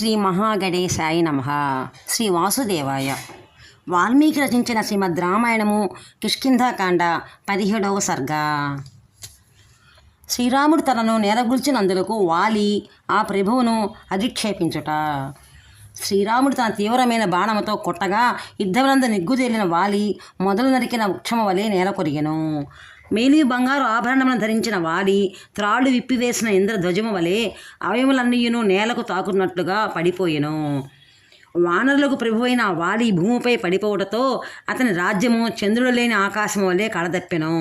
శ్రీ మహాగణేశాయ నమ. శ్రీ వాసుదేవాయ. వాల్మీకి రచించిన శ్రీమద్ రామాయణము కిష్కింధాకాండ పదిహేడవ సర్గ. శ్రీరాముడు తనను నేరగుల్చినందులకు వాలి ఆ ప్రభువును అధిక్షేపించుట. శ్రీరాముడు తన తీవ్రమైన బాణముతో కొట్టగా యుద్ధమునందు నిగ్గుదేలిన వాలి మొదలు నరికిన వృక్షము వలె నేల కొరిగెను మేలి బంగారు ఆభరణములను ధరించిన వాలి త్రాళ్ళు విప్పివేసిన ఇంద్రధ్వజము వలె అవయములన్నీయును నేలకు తాకున్నట్లుగా పడిపోయెను. వానరులకు ప్రభువైన వాడి వాలి భూమిపై పడిపోవటతో అతని రాజ్యము చంద్రుడు లేని ఆకాశము వలె కళదప్పెను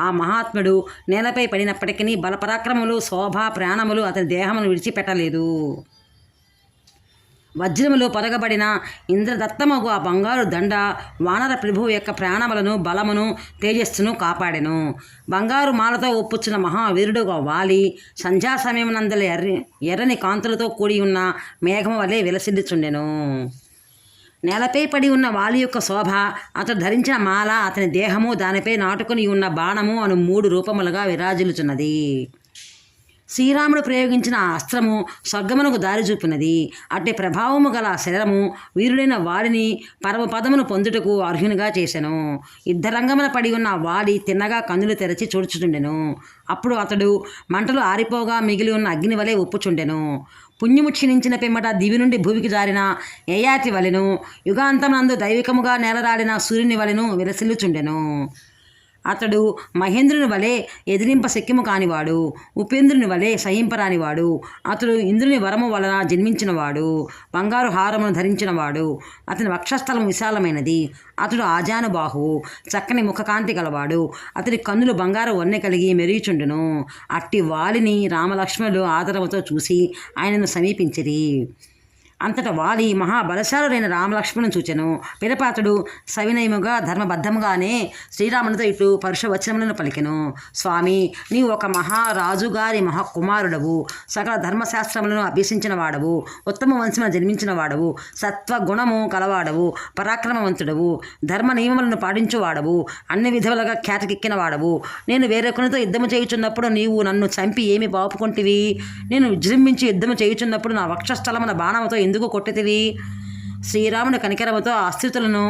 ఆ మహాత్ముడు నేలపై పడినప్పటికీ బలపరాక్రములు శోభ ప్రాణములు అతని దేహమును విడిచిపెట్టలేదు. వజ్రములు పొరగబడిన ఇంద్రదత్తమగు ఆ బంగారు దండ వానర ప్రభువు యొక్క ప్రాణములను బలమును తేజస్సును కాపాడెను. బంగారు మాలతో ఒప్పుచ్చిన మహావీరుడుగా వాలి సంధ్యా సమయం నందల ఎర్ర ఎర్రని కాంతులతో కూడి ఉన్న మేఘము వలె విలసిల్లుచుండెను. నేలపై పడి ఉన్న వాలి యొక్క శోభ అతడు ధరించిన మాల అతని దేహము దానిపై నాటుకుని ఉన్న బాణము అను మూడు రూపములుగా విరాజిల్లుచున్నది. శ్రీరాముడు ప్రయోగించిన అస్త్రము స్వర్గమునకు దారి చూపినది. అట్టి ప్రభావము గల శరము వీరుడైన వారిని పరమపదమును పొందుటకు అర్హునిగా చేశాను యుద్ధరంగమున పడి ఉన్న వాడి తిన్నగా కన్నులు తెరచి చూడుచుండెను అప్పుడు అతడు మంటలు ఆరిపోగా మిగిలి ఉన్న అగ్ని వలె ఉప్పుచుండెను పుణ్యము క్షీణించిన పిమ్మట దివి నుండి భూమికి జారిన ఏయాతి వలెను యుగాంతమునందు దైవికముగా నేలరాడిన సూర్యుని వలెను విలసిల్లుచుండెను అతడు మహేంద్రుని వలె ఎదిరింప శక్యము కానివాడు ఉపేంద్రుని వలె సహింపరానివాడు అతడు ఇంద్రుని వరము వలన జన్మించినవాడు బంగారు హారమును ధరించినవాడు అతని వక్షస్థలం విశాలమైనది. అతడు ఆజానుబాహువు చక్కని ముఖకాంతి గలవాడు అతని కన్నులు బంగారు వన్నె కలిగి మెరుగుచుండును అట్టి వాలిని రామలక్ష్మణులు ఆదరముతో చూసి ఆయనను సమీపించిరి. అంతట వాలి మహాబలశాలుడైన రామలక్ష్మణుని చూచెను. పిరపాతుడు సవినయముగా ధర్మబద్ధముగానే శ్రీరామునితో ఇట్లు పరుషవచనములను పలికెను. స్వామి నీవు ఒక మహారాజుగారి మహాకుమారుడవు. సకల ధర్మశాస్త్రములను అభ్యసించిన వాడవు ఉత్తమ వంశమున జన్మించిన వాడవు సత్వగుణము కలవాడవు. పరాక్రమవంతుడవు. ధర్మ నియమములను పాటించువాడవు. అన్ని విధములుగా ఖ్యాతికెక్కిన వాడవు నేను వేరొకరితో యుద్ధము చేయుచున్నప్పుడు నీవు నన్ను చంపి ఏమి బాపుకుంటివి? నేను విజృంభించి యుద్ధము చేయుచున్నప్పుడు నా వక్షస్థలమున బాణముతో ఎందుకు కొట్టితివి? శ్రీరాముని కనికరమతో ఆశ్రితులను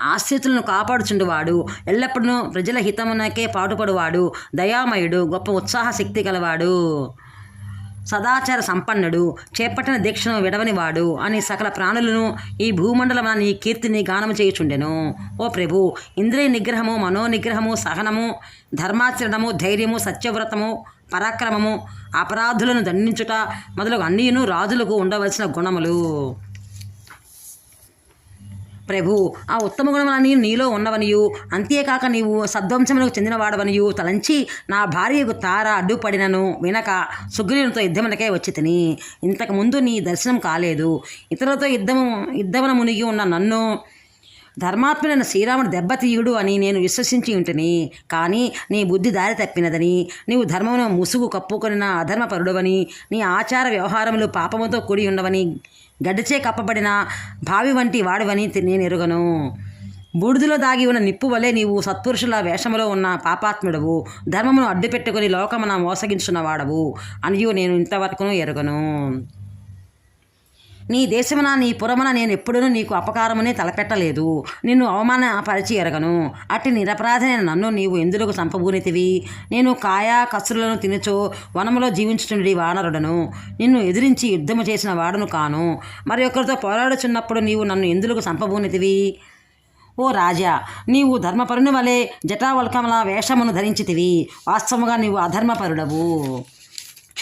ఆశ్రితులను కాపాడుచుండువాడు. ఎల్లప్పుడూ ప్రజల హితమునకే పాటుపడువాడు. దయామయుడు గొప్ప ఉత్సాహ శక్తి గలవాడు. సదాచార సంపన్నుడు చేపట్టిన దీక్షను విడవనివాడు అని సకల ప్రాణులను ఈ భూమండలమున నీ కీర్తిని గానము చేయుచుండెను. ఓ ప్రభు ఇంద్రియ నిగ్రహము మనోనిగ్రహము సహనము ధర్మాచరణము ధైర్యము సత్యవ్రతము పరాక్రమము అపరాధులను దండించుట మొదలగు అన్నీను రాజులకు ఉండవలసిన గుణములు. ప్రభు ఆ ఉత్తమ గుణములన్నీ నీలో ఉన్నవనియు. అంతేకాక నీవు సద్వంశములకు చెందినవాడవనియు. తలంచి నా భార్యకు తార అడ్డుపడినను వినక సుగ్రీవునితో యుద్ధమునకే వచ్చి తిని. ఇంతకుముందు నీ దర్శనం కాలేదు. ఇతరులతో యుద్ధము యుద్ధమున మునిగి ఉన్న నన్ను ధర్మాత్ముడైన శ్రీరాముడు దెబ్బతీయుడు అని నేను విశ్వసించి ఉంటుని. కానీ నీ బుద్ధి దారి తప్పినదని నీవు ధర్మమును ముసుగు కప్పుకొనిన అధర్మపరుడవని నీ ఆచార వ్యవహారములు పాపముతో కూడి ఉండవని గడ్డచే కప్పబడిన భావి వంటి వాడవని నేను ఎరుగను. బూడిదలో దాగి ఉన్న నిప్పు వలె నీవు సత్పురుషుల వేషములో ఉన్న పాపాత్ముడవు. ధర్మమును అడ్డుపెట్టుకుని లోకమున మోసగించున్న వాడవు. అనియు నేను ఇంతవరకును ఎరుగను. నీ దేశమున నీ పురమున నేను ఎప్పుడూ నీకు అపకారమునే తలపెట్టలేదు. నిన్ను అవమానపరిచి ఎరగను. అట్టి నిరపరాధైన నన్ను నీవు ఎందులకు చంపబూనితివి? నేను కాయా కసురులను తినుచో వనములో జీవించుచుండి వానరుడను. నిన్ను ఎదిరించి యుద్ధము చేసిన వాడును కాను. మరి ఒకరితో పోరాడుచున్నప్పుడు నీవు నన్ను ఎందులకు చంపబూనితివి? ఓ రాజా నీవు ధర్మపరుని వలె జటావల్కమల వేషమును ధరించితివి. వాస్తవముగా నీవు అధర్మపరుడవు.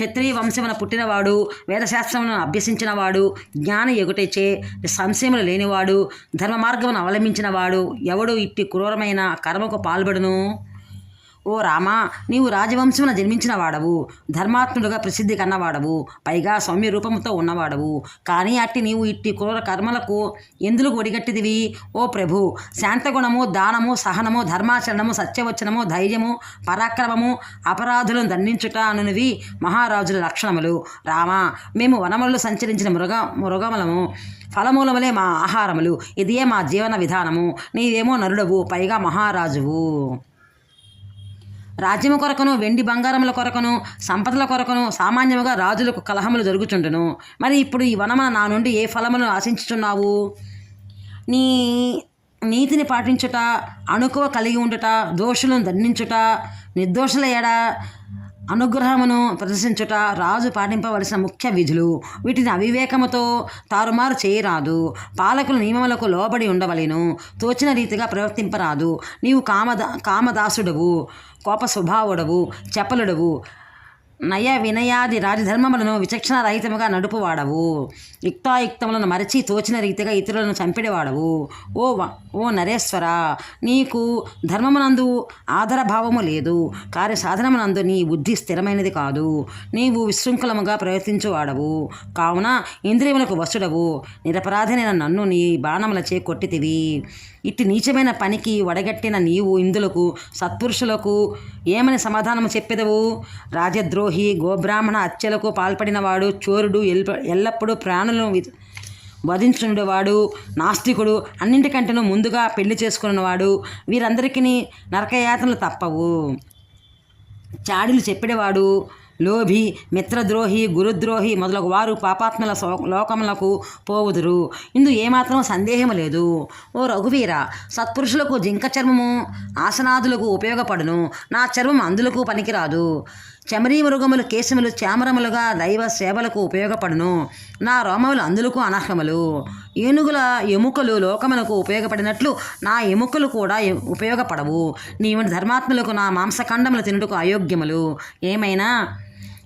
క్షత్రియ వంశమున పుట్టినవాడు వేదశాస్త్రమును అభ్యసించినవాడు జ్ఞాన ఎగుటచే సంశయములు లేనివాడు ధర్మ మార్గమును అవలంబించినవాడు ఎవడు ఇట్టి క్రూరమైన కర్మకు పాల్పడును? ఓ రామా నీవు రాజవంశమున జన్మించిన వాడవు ధర్మాత్ముడుగా ప్రసిద్ధి కన్నవాడవు. పైగా సౌమ్య రూపముతో ఉన్నవాడవు. కానీ అట్టి నీవు ఇట్టి క్రూర కర్మలకు ఎందులకు ఒడిగట్టిదివి? ఓ ప్రభు శాంతగుణము దానము సహనము ధర్మాచరణము సత్యవచనము ధైర్యము పరాక్రమము అపరాధులను దండించుట అనునివి మహారాజుల లక్షణములు. రామా మేము వనములలో సంచరించిన మృగ మృగములము ఫలమూలములే మా ఆహారములు. ఇదే మా జీవన విధానము. నీవేమో నరుడవు పైగా మహారాజువు. రాజ్యము కొరకును వెండి బంగారముల కొరకును సంపదల కొరకును సామాన్యముగా రాజులకు కలహములు జరుగుచుండును. మరి ఇప్పుడు ఈ వనమ నా నుండి ఏ ఫలమును ఆశించుచున్నావు? నీ నీతిని పాటించుట అణుకువ కలిగి ఉండుట దోషులను దండించుట నిర్దోషుల ఎడ అనుగ్రహమును ప్రదర్శించుట రాజు పాటింపవలసిన ముఖ్య విధులు. వీటిని అవివేకముతో తారుమారు చేయరాదు. పాలకుల నియమములకు లోబడి ఉండవలెను. తోచిన రీతిగా ప్రవర్తింపరాదు. నీవు కామద కామదాసుడవు కోప స్వభావుడవు చెప్పలుడవు. నయ వినయాది రాజధర్మములను విచక్షణ రహితముగా నడుపువాడవు. యుక్తాయుక్తములను మరచి తోచిన రీతిగా ఇతరులను చంపిడవాడవు. ఓ వ- ఓ నరేశ్వర నీకు ధర్మమునందు ఆదరభావము లేదు. కార్యసాధనమునందు నీ బుద్ధి స్థిరమైనది కాదు. నీవు విశృంఖలముగా ప్రవర్తించువాడవు. కావున ఇంద్రియములకు వసుడవు నిరపరాధనైన నన్ను నీ బాణములచే కొట్టితివి. ఇట్టి నీచమైన పనికి వడగట్టిన నీవు ఇందులకు సత్పురుషులకు ఏమని సమాధానము చెప్పెదవు? రాజద్రోహి గోబ్రాహ్మణ హత్యలకు పాల్పడినవాడు చోరుడు ఎల్ ఎల్లప్పుడూ ప్రాణులను వధించుండేవాడు నాస్తికుడు అన్నింటికంటేనూ ముందుగా పెళ్ళి చేసుకున్నవాడు వీరందరికీ నరకయాతనలు తప్పవు. చాడీలు చెప్పేవాడు లోభి మిత్రద్రోహి గురుద్రోహి మొదలగు వారు పాపాత్మల లోకములకు పోవుదురు. ఇందు ఏమాత్రం సందేహం లేదు. ఓ రఘువీర సత్పురుషులకు జింక చర్మము ఆసనాదులకు ఉపయోగపడును. నా చర్మం అందులకు పనికిరాదు. చమరీ మృగములు కేశములు చామరములుగా దైవ సేవలకు ఉపయోగపడును. నా రోమములు అందులకు అనర్హములు. ఏనుగుల ఎముకలు లోకములకు ఉపయోగపడినట్లు నా ఎముకలు కూడా ఉపయోగపడవు. నీవు ధర్మాత్ములకు నా మాంసఖండములు తినుటకు అయోగ్యములు. ఏమైనా?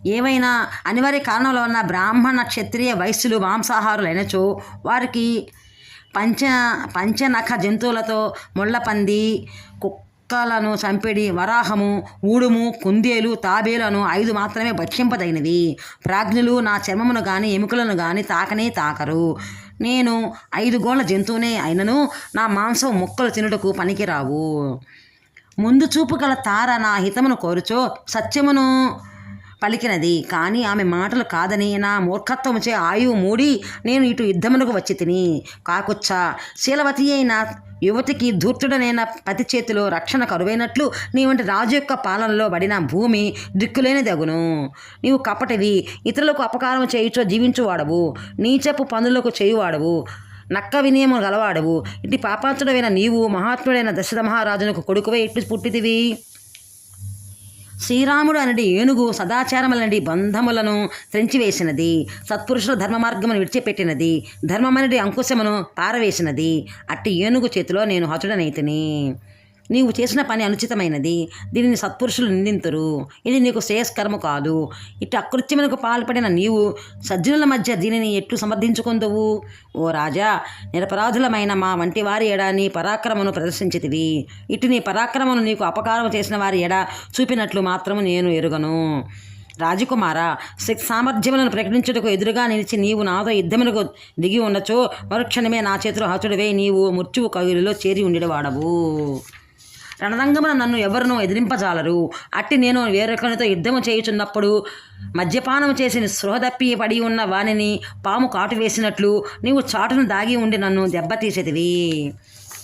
ఏవైనా అనివార్య కారణాల వలన బ్రాహ్మణ క్షత్రియ వైశ్యులు మాంసాహారులైనచో వారికి పంచ పంచనఖ జంతువులతో ముళ్ళపంది కుక్కలను చంపిడి వరాహము ఊడుము కుందేలు తాబేలను ఐదు మాత్రమే భక్షింపదగినవి. ప్రాజ్ఞులు నా చర్మమును గాని ఎముకలను గాని తాకనే తాకరు. నేను ఐదు గోళ్ళ జంతువునే అయినను నా మాంసం ముక్కలు తినుటకు పనికిరావు. ముందు చూపు గల తార నా హితమును కోరుచో సత్యమును పలికినది. కానీ ఆమె మాటలు కాదని నా మూర్ఖత్వముచే ఆయువు మూడి నేను ఇటు యుద్ధమునకు వచ్చి తిని. కాకొచ్చా శీలవతి అయిన యువతికి ధూర్తుడనైన పతి చేతిలో రక్షణ కరువైనట్లు నీ వంటి రాజు యొక్క పాలనలో పడిన భూమి దిక్కులేని దగును నీవు కపటివి ఇతరులకు అపకారం చేయుచో జీవించువాడవు నీచపు పనులకు చేయువాడవు నక్క వినయము గలవాడవు. ఇటు పాపాత్రుడైన నీవు మహాత్ముడైన దశరథ మహారాజునకు కొడుకువే ఇట్లు పుట్టితివి. శ్రీరాముడు అనడి ఏనుగు సదాచారములనడి బంధములను త్రెంచివేసినది. సత్పురుషుల ధర్మ మార్గమును విడిచిపెట్టినది. ధర్మమనడి అంకుశమును పారవేసినది. అట్టి ఏనుగు చేతిలో నేను హతుడనైతిని. నీవు చేసిన పని అనుచితమైనది. దీనిని సత్పురుషులు నిందింతురు. ఇది నీకు శ్రేయస్కరము కాదు. ఇటు అకృత్యమునకు పాల్పడిన నీవు సజ్జనుల మధ్య దీనిని ఎట్లు సమర్థించుకుందువు? ఓ రాజా నిరపరాధులమైన మా వంటి వారి ఎడ నీ పరాక్రమను ప్రదర్శించితివి. ఇటు నీ పరాక్రమను నీకు అపకారం చేసిన వారి ఎడ చూపినట్లు మాత్రము నేను ఎరుగను. రాజకుమార శక్తి సామర్థ్యములను ప్రకటించుటకు ఎదురుగా నిలిచి నీవు నాతో యుద్ధములకు దిగి ఉండచో మరుక్షణమే నా చేతిలో హతుడివే నీవు మృత్యువు కవిలో చేరి ఉండేవాడవు రణరంగమున నన్ను ఎవరునూ ఎదిరింపజాలరు. అట్టి నేను వేరొకరితో యుద్ధము చేయుచున్నప్పుడు మద్యపానం చేసి స్పృహ తప్పి పడి ఉన్న వానిని పాము కాటు వేసినట్లు నీవు చాటును దాగి ఉండి నన్ను దెబ్బతీసేదివి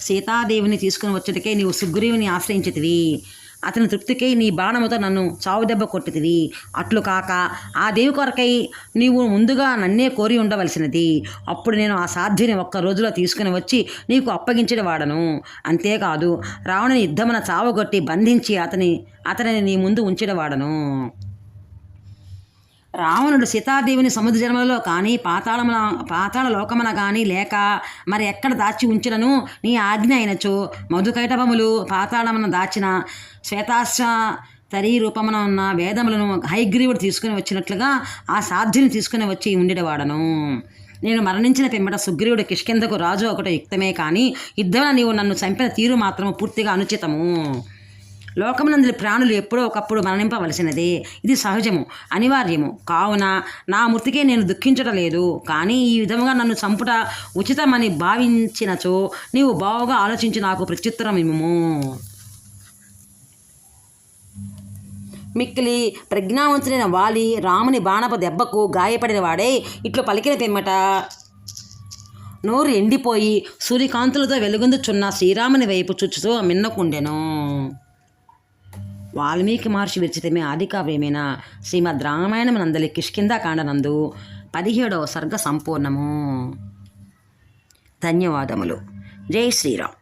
సీతాదేవిని తీసుకుని వచ్చుటకే నీవు సుగ్రీవుని ఆశ్రయించేదివి అతని తృప్తికై నీ బాణముతో నన్ను చావు దెబ్బ కొట్టితివి. అట్లు కాక ఆ దేవి కొరకై నీవు ముందుగా నన్నే కోరి ఉండవలసినది. అప్పుడు నేను ఆ సాధ్యని ఒక్క రోజులో తీసుకుని వచ్చి నీకు అప్పగించిన వాడను. అంతేకాదు రావణుని యుద్ధమున చావగొట్టి బంధించి అతని అతనిని నీ ముందు ఉంచినవాడను రావణుడు సీతాదేవిని సముద్ర జన్మలలో కానీ పాతాళమున పాతాళ లోకమున కానీ లేక మరి ఎక్కడ దాచి ఉంచినను? నీ ఆజ్ఞ అయినచో. మధుకైటభములు పాతాళమున దాచిన శ్వేతాశ్వ తరీ రూపమున ఉన్న వేదములను హైగ్రీవుడు తీసుకుని వచ్చినట్లుగా ఆ సాధ్యుని తీసుకుని వచ్చి ఉండేవాడను నేను మరణించిన పిమ్మట సుగ్రీవుడు కిష్కిందకు రాజు ఒకటి యుక్తమే కానీ యుద్ధమున నీవు నన్ను చంపిన తీరు మాత్రము పూర్తిగా అనుచితము. లోకమునందులి ప్రాణులు ఎప్పుడో ఒకప్పుడు మరణింపవలసినదే. ఇది సహజము అనివార్యము. కావున నా మృతికే నేను దుఃఖించటం లేదు. కానీ ఈ విధముగా నన్ను చంపుట ఉచితమని భావించినచో నీవు బావుగా ఆలోచించి నాకు ప్రత్యుత్తరం ఇమ్ము మిక్కిలి ప్రజ్ఞావంతుడైన వాలి రాముని బాణపు దెబ్బకు గాయపడిన వాడే ఇట్లు పలికిన పిమ్మట నోరు ఎండిపోయి సూర్యకాంతులతో వెలుగొందుచున్న శ్రీరాముని వైపు చుచ్చుతూ మిన్నకుండెను. వాల్మీకి మహర్షి విరచితమే ఆదికావ్యమైన? శ్రీమద్ రామాయణం నందలి కిష్కిందాకాండనందు పదిహేడవ సర్గ సంపూర్ణము. ధన్యవాదములు. జై శ్రీరామ్.